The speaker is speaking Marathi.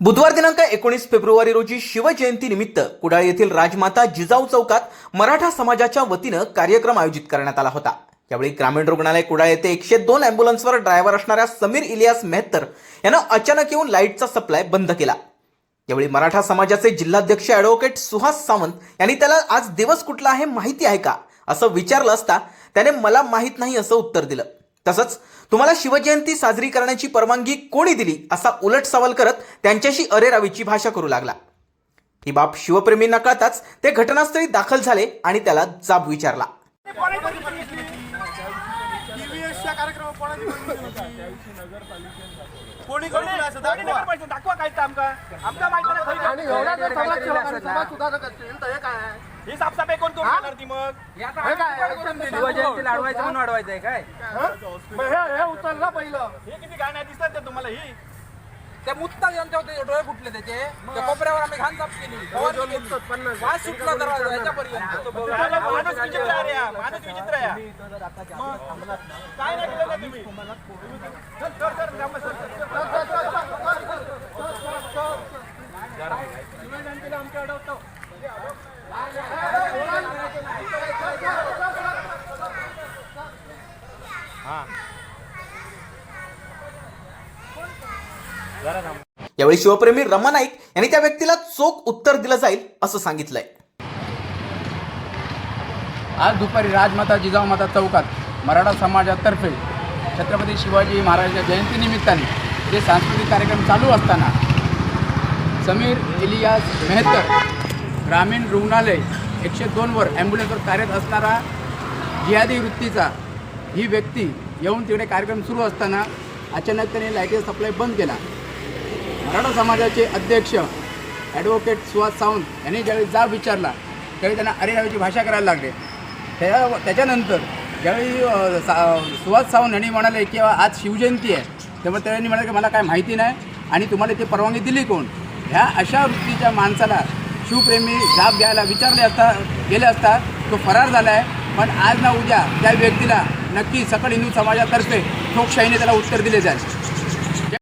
बुधवार दिनांक एकोणीस फेब्रुवारी रोजी शिवजयंती निमित्त कुडाळ येथील राजमाता जिजाऊ चौकात मराठा समाजाच्या वतीनं कार्यक्रम आयोजित करण्यात आला होता. यावेळी ग्रामीण रुग्णालय कुडाळ येथे एकशे दोन अँब्युलन्सवर ड्रायव्हर असणाऱ्या समीर इलियास मेहत्तर यानं अचानक येऊन लाईटचा सप्लाय बंद केला. यावेळी मराठा समाजाचे जिल्हाध्यक्ष अॅडव्होकेट सुहास सावंत यांनी त्याला आज दिवस कुठला आहे माहिती आहे का? असं विचारलं असता त्याने मला माहीत नाही असं उत्तर दिलं. तसंच तुम्हाला शिवजयंती साजरी करण्याची परवानगी कोणी दिली असा उलट सवाल करत त्यांच्याशी अरेरावीची भाषा करू लागला. ही बाब शिवप्रेमींना कळताच ते घटनास्थळी दाखल झाले आणि त्याला जाब विचारला. TVS कोणी करून हे ही साफसफाई कोण कोण करणार ती मग? हे काय? election दिली? शिवजयंती लाडवायचं म्हणून वाढवायचंय काय? हं? मग हे हे उचललं पहिलं. हे किती गाण्या दिसतात ते तुम्हाला ही? त्या मुत्ता यांच्या होते डोळे फुटले त्याचे. त्या कोपऱ्यावर आम्ही घाण साफ केली. फवारणी केली. वास सुटला दरवाजा याच्यापर्यंत. माणूस विचित्र आहे रे हा. माणूस विचित्र आहे हा. मग काय नाही केलं का तुम्ही चल, चल, चल, जांभा, चल, चल, चल. यावेळी शिवप्रेमी रमा नाईक यांनी त्या व्यक्तीला चोख उत्तर दिलं जाईल असं सांगितलंय. आज दुपारी राजमाता जिजाऊमाता चौकात मराठा समाजातर्फे छत्रपती शिवाजी महाराजांच्या जयंतीनिमित्ताने जे सांस्कृतिक कार्यक्रम चालू असताना समीर इलियास मेहतर ग्रामीण रुग्णालय एकशे दोनवर ॲम्ब्युलन्सवर कार्यरत असणारा जिहादी वृत्तीचा ही व्यक्ती येऊन तिकडे कार्यक्रम सुरू असताना अचानक त्याने लाईटीचा सप्लाय बंद केला. मराठा समाजाचे अध्यक्ष ॲडव्होकेट सुहास सावंत यांनी ज्यावेळी जाब विचारला त्यावेळी त्यांना अरेरावीची भाषा करायला लागले. त्या त्याच्यानंतर ज्यावेळी सा सुहास सावंत यांनी म्हणाले की आज शिवजयंती आहे. त्यामुळे त्यांनी म्हणाले की मला काय माहिती नाही आणि तुम्हाला ती परवानगी दिली कोण? ह्या अशा वृत्तीच्या माणसाला शिवप्रेमी जाब घ्यायला विचारले असता गेले असता तो फरार झाला आहे पण आज ना उद्या त्या व्यक्तीला नक्की सकल हिंदू समाजातर्फे ठोकशाहीने त्याला उत्तर दिले जाईल.